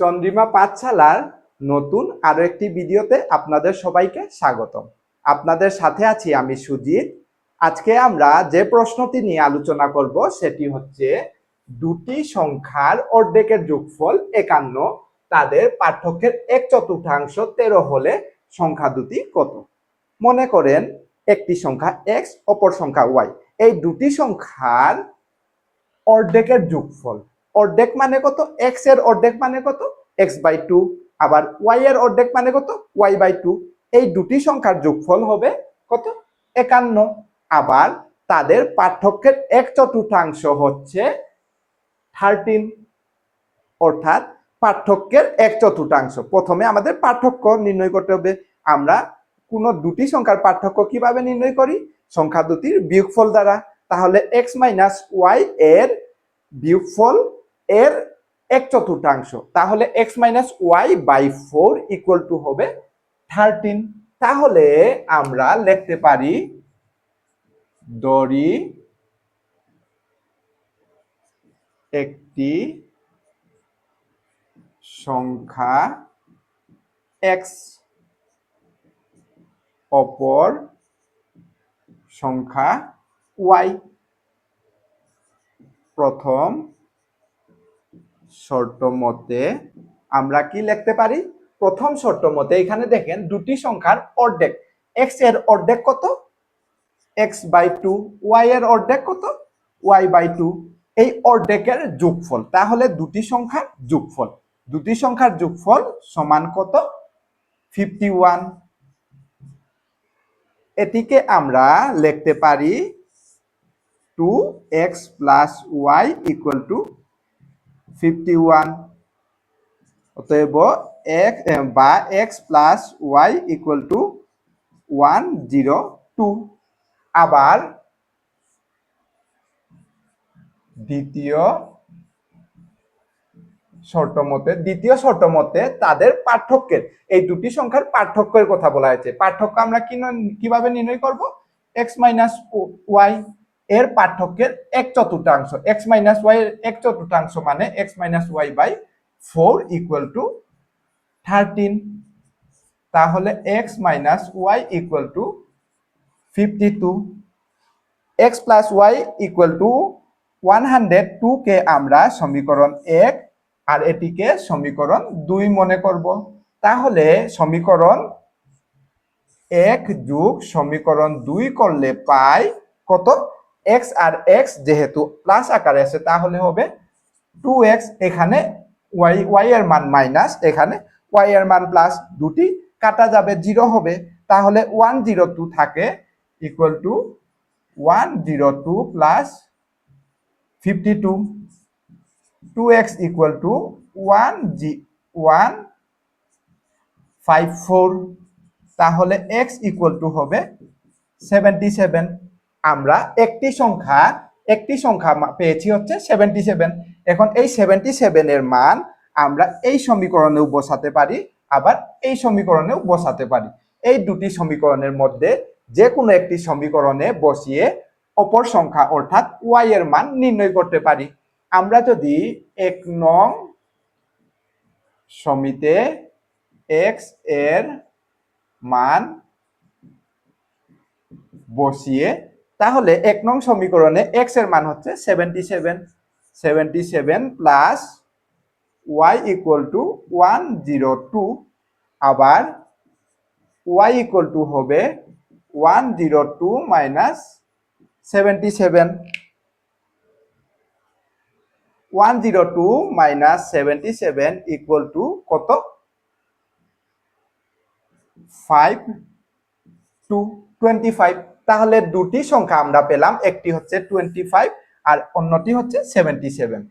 চন্দ্রিমা পাঠশালার নতুন আরও একটি ভিডিওতে আপনাদের সবাইকে স্বাগতম। আপনাদের সাথে আছি আমি সুজিত। আজকে আমরা যে প্রশ্নটি নিয়ে আলোচনা করব সেটি হচ্ছে, দুটি সংখ্যার অর্ধেকের যোগফল একান্ন, তাদের পার্থক্যের এক চতুর্থাংশ তেরো হলে সংখ্যা দুটি কত? মনে করেন, একটি সংখ্যা এক্স অপর সংখ্যা ওয়াই এই দুটি সংখ্যার অর্ধেকের যোগফল অর্ধেক মানে কত? এক্সের অর্ধেক মানে কত? এক্স বাই টু আবার ওয়াই এর অর্ধেক মানে কত? ওয়াই বাই টু এই দুটি সংখ্যার যোগফল হবে কত? একান্ন। আবার তাদের পার্থক্যের এক চতুর্থাংশ হচ্ছে থার্টিন অর্থাৎ পার্থক্যের এক চতুর্থাংশ। প্রথমে আমাদের পার্থক্য নির্ণয় করতে হবে। আমরা কোন দুটি সংখ্যার পার্থক্য কীভাবে নির্ণয় করি? সংখ্যা দুটির বিয়োগফল দ্বারা। তাহলে এক্স মাইনাস ওয়াই এর বিয়োগফল এর এক চতুর্থাংশ। তাহলে X minus Y by four equal to হবে থার্টিন তাহলে আমরা লিখতে পারি দড়ি একটি সংখ্যা এক্স অপর সংখ্যা ওয়াই প্রথম শর্ত মতে আমরা কি লিখতে পারি? প্রথম শর্ত মতে এখানে দেখেন দুটি সংখ্যার অর্ধেক। এক্সের অর্ধেক কত? এক্স বাই টু ওয়াই এর অর্ধেক কত? ওয়াই বাই টু এই অর্ধেকের যোগফল। তাহলে দুটি সংখ্যার যোগফল। দুটি সংখ্যার যোগফল সমান কত? ফিফটি ওয়ান এটিকে আমরা লিখতে পারি two X plus Y equal to fifty one অতএব এক বা X plus Y equal to one zero two আবার দ্বিতীয় শর্ত মতে দ্বিতীয় শর্ত মতে তাদের পার্থক্যের, এই দুটি সংখ্যার পার্থক্যের কথা বলা হয়েছে। পার্থক্য আমরা কি কীভাবে নির্ণয় করব? এক্স মাইনাস ওয়াই এর পার্থক্যের এক চতুর্থাংশ এক্স মাইনাস ওয়াই এর এক চতুর্থাংশ মানে X minus Y by four equal to thirteen তাহলে X minus Y equal to fifty two X plus Y equal to one hundred two কে আমরা সমীকরণ এক আর এটিকে সমীকরণ দুই মনে করব। তাহলে সমীকরণ এক যোগ সমীকরণ দুই করলে পাই কত? এক্স আর এক্স যেহেতু প্লাস আকারে আছে, তাহলে হবে টু এক্স এখানে ওয়াই ওয়াই এর মান মাইনাস এখানে ওয়াই এর মান প্লাস দুটি কাটা যাবে জিরো হবে। তাহলে ওয়ান জিরো টু থাকে equal to one zero two plus fifty two two X equal to one G one five four তাহলে এক্স ইকুয়াল টু হবে সেভেন্টি সেভেন আমরা একটি সংখ্যা একটি সংখ্যা পেয়েছি হচ্ছে সেভেন্টি সেভেন এখন এই সেভেন্টি সেভেনের মান আমরা এই সমীকরণেও বসাতে পারি, আবার এই সমীকরণেও বসাতে পারি। এই দুটি সমীকরণের মধ্যে যে কোনো একটি সমীকরণে বসিয়ে অপর সংখ্যা অর্থাৎ ওয়াই এর মান নির্ণয় করতে পারি। আমরা যদি এক নং সমিতে এক্সের মান বসিয়ে তাহলে এক নং সমীকরণে এক্সের মান হচ্ছে seventy seven seventy seven plus Y equal to one zero two আবার ওয়াই ইকুয়াল টু হবে one zero two minus seventy seven one zero two minus seventy seven equal to কত? ফাইভ টু টোয়েন্টি ফাইভ তাহলে দুটি সংখ্যা আমরা পেলাম একটি হচ্ছে টোয়েন্টি ফাইভ আর অন্যটি হচ্ছে সেভেন্টি সেভেন